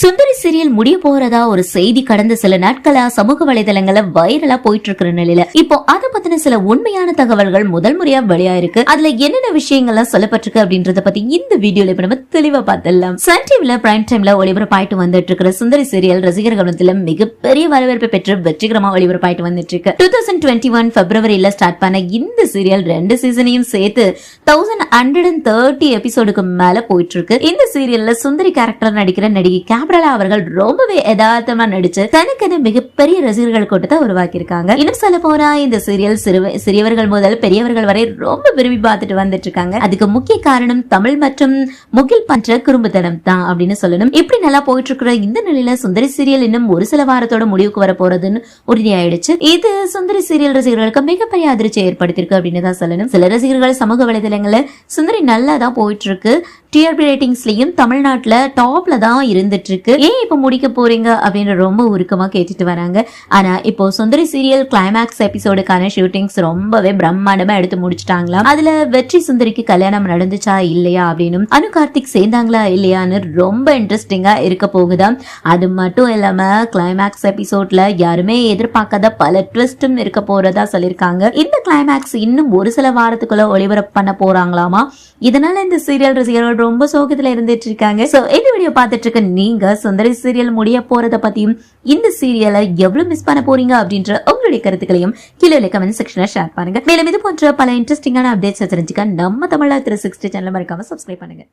சுந்தரி serial முடிய போறதா ஒரு செய்தி கடந்த சில நாட்களா சமூக வலைதளங்கள வைரலா போயிட்டு இருக்கிற நிலையில. இப்போ அத பத்தின சில உண்மையான தகவல்கள் முதல் முறையா வெளியாயிருக்கு. அதுல என்னென்ன விஷயங்கள்லாம் சொல்லப்பட்டிருக்கு அப்படின்றத பத்தி இந்த வீடியோல இப்ப நம்ம தெளிவா பார்த்தலாம் சன் டிவில பிரைம் டைம்ல ஒளிபரப்பாயிட்டு வந்துட்டு இருக்கிற சுந்தரி சீரியல் ரசிகர் கவனத்துல மிகப்பெரிய வரவேற்பை பெற்று வெற்றிகரமா ஒளிபரப்பாயிட்டு வந்துட்டு இருக்கு டூ தௌசண்ட் டுவெண்ட்டி ஒன் பிப்ரவரியில ஸ்டார்ட் பண்ண இந்த சீரியல் ரெண்டு சீசனையும் சேர்த்து தௌசண்ட் ஹண்ட்ரட் அண்ட் தேர்ட்டி எபிசோடுக்கு மேல போயிட்டு இருக்கு இந்த சீரியல்ல சுந்தரி கேரக்டர் நடிக்கிற நடிகை கேப்ரலா அவர்கள் ரொம்பவே யதார்த்தமா நடிச்சு தனக்கென மிகப்பெரிய ரசிகர்கள் கூட்டத்தை உருவாக்கியிருக்காங்க. இன்னும் சொல்ல போனா இந்த சீரியல் சிறியவர்கள் முதல் பெரியவர்கள் வரை ரொம்ப விரும்பி பார்த்துட்டு வந்துட்டு இருக்காங்க அதுக்கு முக்கிய காரணம் தமிழ் மற்றும் முகில் பண்ற குறும்புத்தனம் தான் அப்படின்னு சொல்லணும். இப்படி நல்லா போயிட்டு இருக்கிற இந்த நிலையில சுந்தரி சீரியல் இன்னும் ஒரு சில வாரத்தோட முடிவுக்கு வர போறதுன்னு உறுதியாயிடுச்சு. இது சுந்தரி சீரியல் ரசிகர்களுக்கு மிகப்பெரிய அதிர்ச்சி ஏற்படுத்தியிருக்கு அப்படின்னு தான் சொல்லணும். சில ரசிகர்கள் சமூக வலைதளங்கள்ல சுந்தரி நல்லா தான் போயிட்டு இருக்கு டிஆர்பி ரேட்டிங்ஸ்லயும் தமிழ்நாட்டுல டாப்ல தான் இருந்துட்டு இருக்கு. ஏன் இப்ப முடிக்க போறீங்க? அப்படின்னு ரொம்ப உருக்கமா கேட்டுட்டு வராங்க. ஆனா இப்போ சுந்தரி சீரியல் கிளைமேக்ஸ் எபிசோடுக்கான ஷூட்டிங்ஸ் ரொம்பவே பிரம்மாண்டமா எடுத்து முடிச்சிட்டாங்களாம். அதுல வெற்றி சுந்தரிக்கு கல்யாணம் நடந்துச்சா இல்லையா அப்படின்னு அனு கார்த்திக் சேர்ந்தாங்களா இல்லையான்னு ரொம்ப இன்ட்ரெஸ்டிங்கா இருக்க போகுதா அது மட்டும் இல்லாம கிளைமேக்ஸ் எபிசோட்ல யாருமே எதிர்பார்க்காத பல ட்விஸ்டும் இருக்க போறதா சொல்லியிருக்காங்க. இந்த கிளைமேக்ஸ் இன்னும் ஒரு சில வாரத்துக்குள்ள ஒளிபரப்பு பண்ண போறாங்களாமா? இதனால இந்த சீரியல் ரசிகர்கள் ரொம்ப சோகத்துல இருந்துட்டு இருக்காங்க. சோ இந்த வீடியோ பார்த்துட்டு இருக்க நீங்க சுந்தரி சீரியல் முடிய போறத பத்தியும் இந்த சீரியலை எவ்வளவு மிஸ் பண்ண போறீங்க அப்படின்ற உங்களுடைய கருத்துக்களையும் கீழே கமெண்ட் செக்ஷன்ல ஷேர் பண்ணுங்க. மேலும் இது போன்ற பல இன்ட்ரெஸ்டிங்கான அப்டேட்ஸ் தெரிஞ்சுக்க நம்ம தமிழா திரு சிக்ஸ்டி சேனல் மறக்காம சப்ஸ்கிரைப் பண்ணுங்க.